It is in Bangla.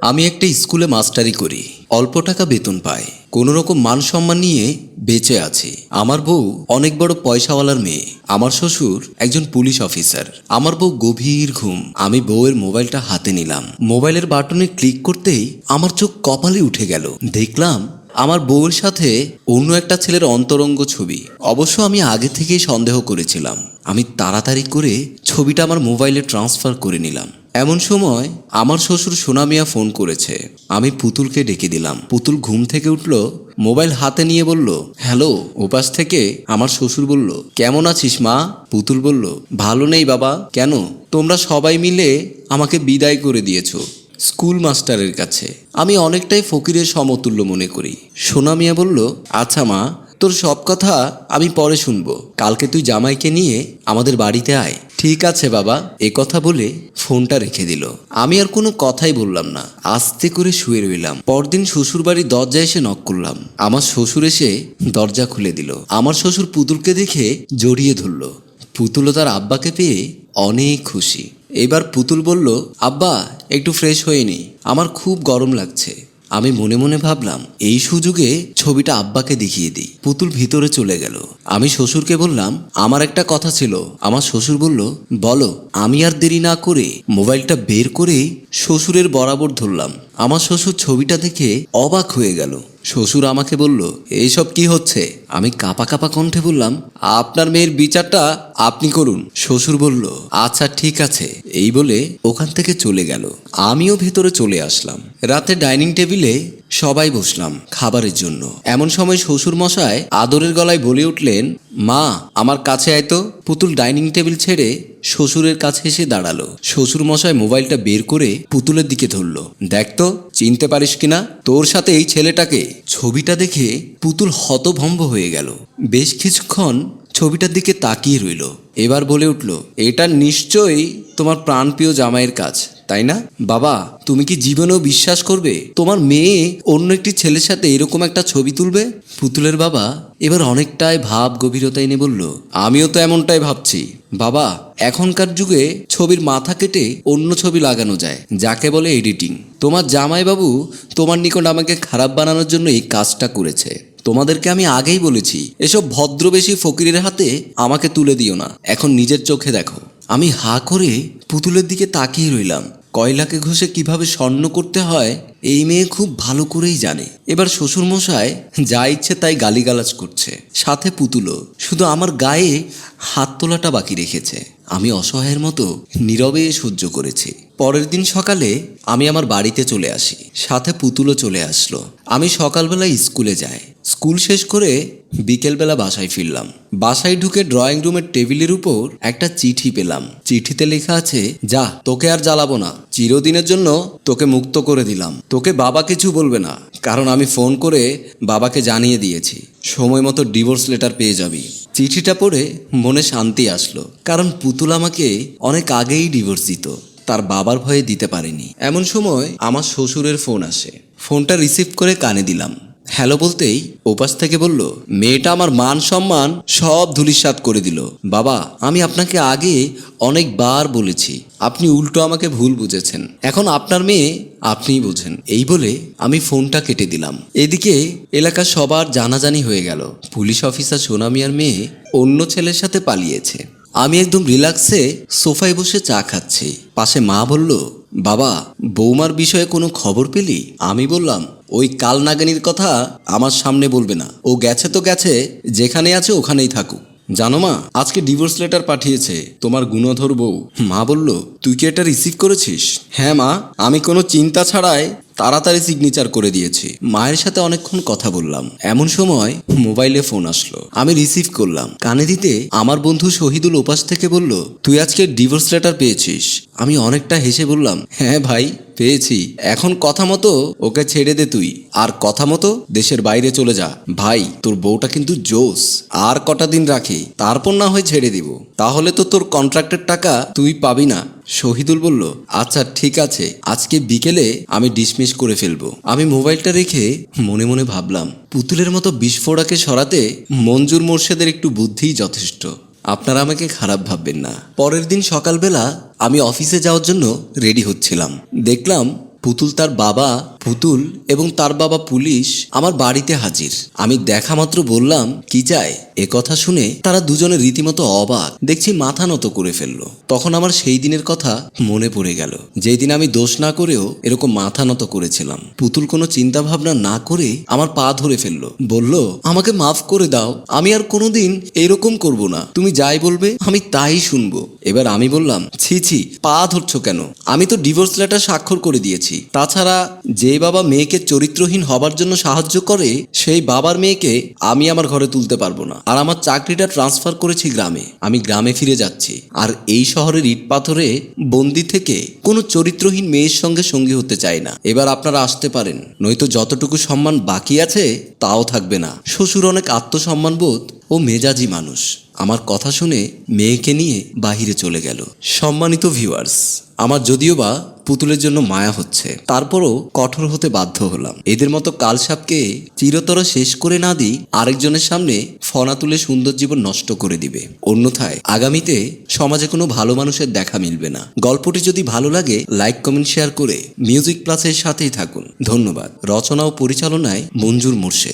আমি একটা স্কুলে মাস্টারি করি। অল্প টাকা বেতন পাই। কোনো রকম মান সম্মান নিয়ে বেঁচে আছি। আমার বউ অনেক বড় পয়সাওয়ালার মেয়ে। আমার শ্বশুর একজন পুলিশ অফিসার। আমার বউ গভীর ঘুম। আমি বউয়ের মোবাইলটা হাতে নিলাম। মোবাইলের বাটনে ক্লিক করতেই আমার চোখ কপালে উঠে গেল। দেখলাম আমার বউয়ের সাথে অন্য একটা ছেলের অন্তরঙ্গ ছবি। অবশ্য আমি আগে থেকেই সন্দেহ করেছিলাম। আমি তাড়াতাড়ি করে ছবিটা আমার মোবাইলে ট্রান্সফার করে নিলাম। এমন সময় আমার শ্বশুর সোনামিয়া ফোন করেছে। আমি পুতুলকে ডেকে দিলাম। পুতুল ঘুম থেকে উঠল, মোবাইল হাতে নিয়ে বলল, হ্যালো, ওপাশ থেকে? আমার শ্বশুর বলল, কেমন আছিস মা? পুতুল বলল, ভালো নেই বাবা, কেন? তোমরা সবাই মিলে আমাকে বিদায় করে দিয়েছ স্কুল মাস্টারের কাছে। আমি অনেকটাই ফকিরের সমতুল্য মনে করি। সোনা মিয়া বলল আচ্ছা মা তোর সব কথা আমি পরে শুনব। কালকে তুই জামাইকে নিয়ে আমাদের বাড়িতে আয়। ঠিক আছে বাবা, এ কথা বলে ফোনটা রেখে দিল। আমি আর কোনো কথাই বললাম না। আস্তে করে শুয়ে রইলাম। পরদিন শ্বশুর বাড়ির দরজায় এসে নক করলাম। আমার শ্বশুর এসে দরজা খুলে দিল। আমার শ্বশুর পুতুলকে দেখে জড়িয়ে ধরল। পুতুলও তার আব্বাকে পেয়ে অনেক খুশি। এবার পুতুল বলল, আব্বা, একটু ফ্রেশ হয়ে নি। আমার খুব গরম লাগছে। আমি মনে মনে ভাবলাম, এই সুযোগে ছবিটা আব্বাকে দেখিয়ে দিই। পুতুল ভিতরে চলে গেল। আমি শ্বশুরকে বললাম, আমার একটা কথা ছিল। আমার শ্বশুর বলল, বলো, আমি আর দেরি না করে মোবাইলটা বের করে শ্বশুরের বরাবর ধরলাম। আমার শ্বশুর ছবিটা দেখে অবাক হয়ে গেল। শ্বশুর আমাকে বলল, এইসব কি হচ্ছে? আমি কাপা কাপা কণ্ঠে বললাম, আপনার মেয়ের বিচারটা আপনি করুন। শ্বশুর বলল আচ্ছা ঠিক আছে। এই বলে ওখান থেকে চলে গেল। আমিও ভেতরে চলে আসলাম। রাতে ডাইনিং টেবিলে সবাই বসলাম খাবারের জন্য। এমন সময় শ্বশুর মশাই আদরের গলায় বলে উঠলেন, মা, আমার কাছে আয় তো। পুতুল ডাইনিং টেবিল ছেড়ে শ্বশুরের কাছে এসে দাঁড়াল। শ্বশুর মশাই মোবাইলটা বের করে পুতুলের দিকে ধরলো। দেখ তো, চিনতে পারিস কিনা? তোর সাথে এই ছেলেটাকে ছবিটা দেখে পুতুল হতভম্ব হয়ে গেল। বেশ কিছুক্ষণ ছবিটার দিকে তাকিয়ে রইল। এবার বলে উঠল, এটা নিশ্চয়ই তোমার প্রাণপ্রিয় জামাইয়ের কাজ। তাই না? বাবা, তুমি কি জীবনেও বিশ্বাস করবে? তোমার মেয়ে অন্য একটি ছেলের সাথে এরকম একটা ছবি তুলবে? পুতুলের বাবা এবার অনেকটাই ভাব গভীরতা এনে বলল, আমিও তো এমনটাই ভাবছি। বাবা, এখনকার যুগে ছবির মাথা কেটে অন্য ছবি লাগানো যায়, যাকে বলে এডিটিং। তোমার জামাইবাবু তোমার নিকট আমাকে খারাপ বানানোর জন্য এই কাজটা করেছে। তোমাদেরকে আমি আগেই বলেছি, এসব ভদ্রবেশী ফকিরের হাতে আমাকে তুলে দিও না। এখন নিজের চোখে দেখো। আমি হা করে পুতুলের দিকে তাকিয়ে রইলাম। কয়লাকে ঘষে কীভাবে স্বর্ণ করতে হয়, এই মেয়ে খুব ভালো করেই জানে। এবার শ্বশুরমশায় যা ইচ্ছে তাই গালিগালাজ করছে। সাথে পুতুলও। শুধু আমার গায়ে হাত তোলাটা বাকি রেখেছে। আমি অসহায়ের মতো নীরবে সহ্য করেছি। পরের দিন সকালে আমি আমার বাড়িতে চলে আসি। সাথে পুতুলও চলে আসলো। আমি সকালবেলা স্কুলে যাই। স্কুল শেষ করে বিকেলবেলা বাসায় ফিরলাম। বাসায় ঢুকে ড্রয়িং রুমের টেবিলের উপর একটা চিঠি পেলাম। চিঠিতে লেখা আছে, যা, তোকে আর জ্বালাবো না। চিরদিনের জন্য তোকে মুক্ত করে দিলাম। তোকে বাবা কিছু বলবে না, কারণ আমি ফোন করে বাবাকে জানিয়ে দিয়েছি। সময় মতো ডিভোর্স লেটার পেয়ে যাবি। চিঠিটা পড়ে মনে শান্তি আসলো, কারণ পুতুল আমাকে অনেক আগেই ডিভোর্স দিত। তার বাবার ভয়ে দিতে পারেনি। এমন সময় আমার শ্বশুরের ফোন আসে। ফোনটা রিসিভ করে কানে দিলাম। হ্যালো বলতেই ওপাশ থেকে বলল, মেয়েটা আমার মান সম্মান সব ধুলিসাৎ করে দিল। বাবা, আমি আপনাকে আগে অনেকবার বলেছি, আপনি উল্টো আমাকে ভুল বুঝেছেন। এখন আপনার মেয়ে আপনিই বোঝেন। এই বলে আমি ফোনটা কেটে দিলাম। এদিকে এলাকার সবার জানাজানি হয়ে গেল। পুলিশ অফিসার সোনামিয়ার মেয়ে অন্য ছেলের সাথে পালিয়েছে। আমি একদম রিল্যাক্সে সোফায় বসে চা খাচ্ছি। পাশে মা বলল বাবা, বৌমার বিষয়ে কোনো খবর পেলি? আমি বললাম, ওই কাল নাগানির কথা আমার সামনে বলবে না। ও গেছে তো গেছে, যেখানে আছে ওখানেই থাকুক। জানো মা, আজকে ডিভোর্স লেটার পাঠিয়েছে তোমার গুণধর বউ। মা বলল, তুই কি এটা রিসিভ করেছিস? হ্যাঁ মা, আমি কোনো চিন্তা ছাড়াই তাড়াতাড়ি সিগনেচার করে দিয়েছি। মায়ের সাথে অনেকক্ষণ কথা বললাম। এমন সময় মোবাইলে ফোন আসলো। আমি রিসিভ করলাম। কানে দিতে আমার বন্ধু শহীদুল উপাস থেকে বলল, তুই আজকে ডিভোর্স লেটার পেয়েছিস। আমি অনেকটা হেসে বললাম হ্যাঁ ভাই। পেয়েছি। এখন কথা মতো ওকে ছেড়ে দে তুই। আর কথা মতো দেশের বাইরে চলে যা। ভাই, তোর বউটা কিন্তু জোস। আর কটা দিন রাখি, তারপর না হয় ছেড়ে দিব। তাহলে তো তোর কন্ট্রাক্টের টাকা তুই পাবি না। শহীদুল বলল আচ্ছা ঠিক আছে। আজকে বিকেলে আমি ডিসমিস করে ফেলব। আমি মোবাইলটা রেখে মনে মনে ভাবলাম, পুতুলের মতো বিস্ফোরকে সরাতে মঞ্জুর মোর্শেদের একটু বুদ্ধিই যথেষ্ট। আপনারা আমাকে খারাপ ভাববেন না। পরের দিন সকালবেলা আমি অফিসে যাওয়ার জন্য রেডি হচ্ছিলাম। দেখলাম পুতুল তার বাবা পুতুল এবং তার বাবা পুলিশ আমার বাড়িতে হাজির। আমি দেখা মাত্র বললাম, কি চাই? এ কথা শুনে তারা দুজনে রীতিমতো অবাক। দেখছি মাথা নত করে ফেলল। তখন আমার সেই দিনের কথা মনে পড়ে গেল। যেই দিন আমি দোষ না করেও এরকম মাথা নত করেছিলাম। পুতুল কোনো চিন্তা ভাবনা না করে আমার পা ধরে ফেলল। বলল, আমাকে মাফ করে দাও। আমি আর কোনোদিন এরকম করব না। তুমি যাই বলবে, আমি তাই শুনব। এবার আমি বললাম, ছি ছি, পা ধরছো কেন? আমি তো ডিভোর্স লেটার স্বাক্ষর করে দিয়েছি। তাছাড়া যে বাবা মেয়েকে চরিত্রহীন হবার জন্য সাহায্য করে, সেই বাবার মেয়েকে আমি আমার ঘরে তুলতে পারব না। আর আমার চাকরিটা ট্রান্সফার করেছি গ্রামে। আমি গ্রামে ফিরে যাচ্ছি। আর এই শহরের ইট পাথরে বন্দি থেকে কোনো চরিত্রহীন মেয়ের সঙ্গে সঙ্গী হতে চাই না। এবার আপনারা আসতে পারেন। নয়তো যতটুকু সম্মান বাকি আছে, তাও থাকবে না। শ্বশুর অনেক আত্মসম্মানবোধ ও মেজাজি মানুষ। আমার কথা শুনে মেয়েকে নিয়ে বাহিরে চলে গেল। সম্মানিত ভিউয়ার্স আমার যদিও বা পুতুলের জন্য মায়া হচ্ছে, তারপরও কঠোর হতে বাধ্য হলাম। এদের মতো কালসাপকে চিরতর শেষ করে না দিই আরেকজনের সামনে ফনা তুলে সুন্দর জীবন নষ্ট করে দিবে। অন্যথায় আগামীতে সমাজে কোনো ভালো মানুষের দেখা মিলবে না। গল্পটি যদি ভালো লাগে লাইক কমেন্ট শেয়ার করে মিউজিক প্লাসের সাথেই থাকুন। ধন্যবাদ। রচনা ও পরিচালনায় মঞ্জুর মোর্শেদ।